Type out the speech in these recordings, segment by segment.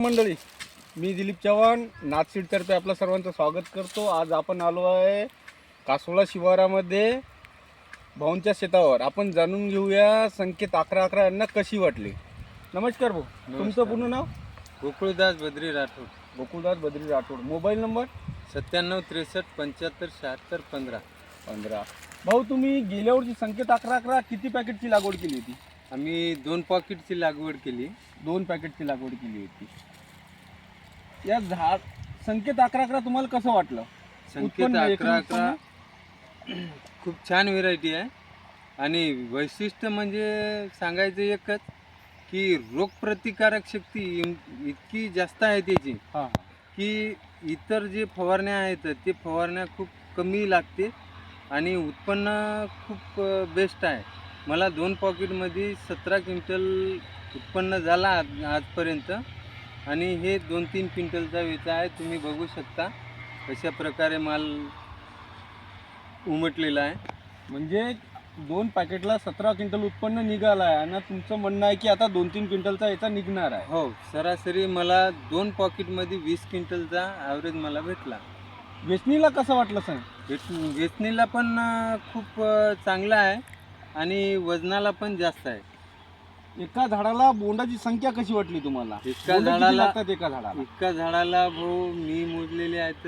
मंडळी मी दिलीप चव्हाण नाथसीडतर्फे आपलं सर्वांचं स्वागत करतो. आज आपण आलो आहे कासोळा शिवारामध्ये भाऊंच्या शेतावर. आपण जाणून घेऊया संकेत अकरा अकरा यांना कशी वाटली. नमस्कार भाऊ तुमचं. पूर्ण नाव? गोकुळदास बद्री राठोड. गोकुळदास बद्री राठोड. Mobile number? सत्त्याण्णव त्रेसष्ट पंच्याहत्तर शहात्तर पंधरा. पंधरा. भाऊ तुम्ही गेल्या वर्षी संकेत अकरा अकरा किती पॅकेटची लागवड केली होती? आम्ही दोन पॉकेटची लागवड केली. दोन पॅकेटची लागवड केली होती. या झाड संकेत अकरा अकरा तुम्हाला कसं वाटलं? संकेत उत्पन्न, एकूण अकरा. अकरा खूप छान व्हेरायटी आहे. आणि वैशिष्ट्य म्हणजे सांगायचं एकच की रोगप्रतिकारक शक्ती इन- इतकी जास्त आहे त्याची हां. की इतर जे फवारण्या आहेत ते फवारण्या खूप कमी लागते आणि उत्पन्न खूप बेस्ट आहे. मला दोन पॉकेटमध्ये सतरा क्विंटल उत्पन्न झाला आज आजपर्यंत. आणि हे दोन तीन क्विंटलचा वेचा आहे तुम्ही बघू शकता अशा प्रकारे माल उमटलेला आहे. म्हणजे दोन पॅकेटला सतरा क्विंटल उत्पन्न निघालं आहे आणि तुमचं म्हणणं आहे की आता दोन तीन क्विंटलचा याचा निघणार आहे. हो सरासरी मला दोन पॉकेटमध्ये वीस क्विंटलचा ॲव्हरेज मला भेटला. वेचणीला कसं वाटलं सर? वेच वेचणीला पण अं, खूप अं, चांगला आहे आणि वजनाला पण जास्त आहे. एका झाडाला बोंडाची संख्या कशी वाटली तुम्हाला? बोंड किती झाडाला- लागतात एका झाडाला? एका झाडाला भाऊ मी मोजलेले आहेत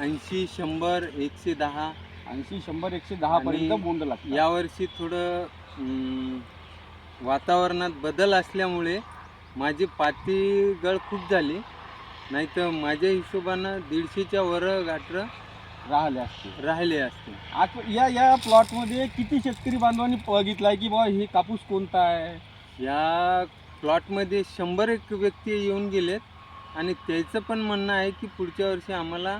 ऐंशी शंभर एकशे दहा. ऐंशी शंभर एकशे दहा पर्यंत बोंड लागतात. यावर्षी थोडं अं, वातावरणात बदल असल्यामुळे माझी पाती गळ खूप झाली. नाही तर माझ्या हिशोबानं दीडशेच्या वर गाठरं राहिले असते. राहिले असते. आज या या प्लॉटमध्ये किती शेतकरी बांधवांनी बघितलाय की बाबा हे कापूस कोणता आहे? या प्लॉटमध्ये शंभर एक व्यक्ती येऊन गेलेत आणि त्याचं पण म्हणणं आहे की पुढच्या वर्षी आम्हाला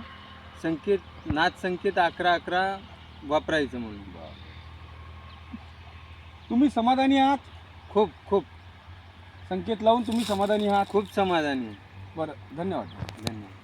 संकेत नाथ संकेत अकरा अकरा वापरायचं म्हणून. तुम्ही समाधानी आहात? खूप खूप. संकेत लावून तुम्ही समाधानी आहात? खूप समाधानी आहे. बरं धन्यवाद. धन्यवाद.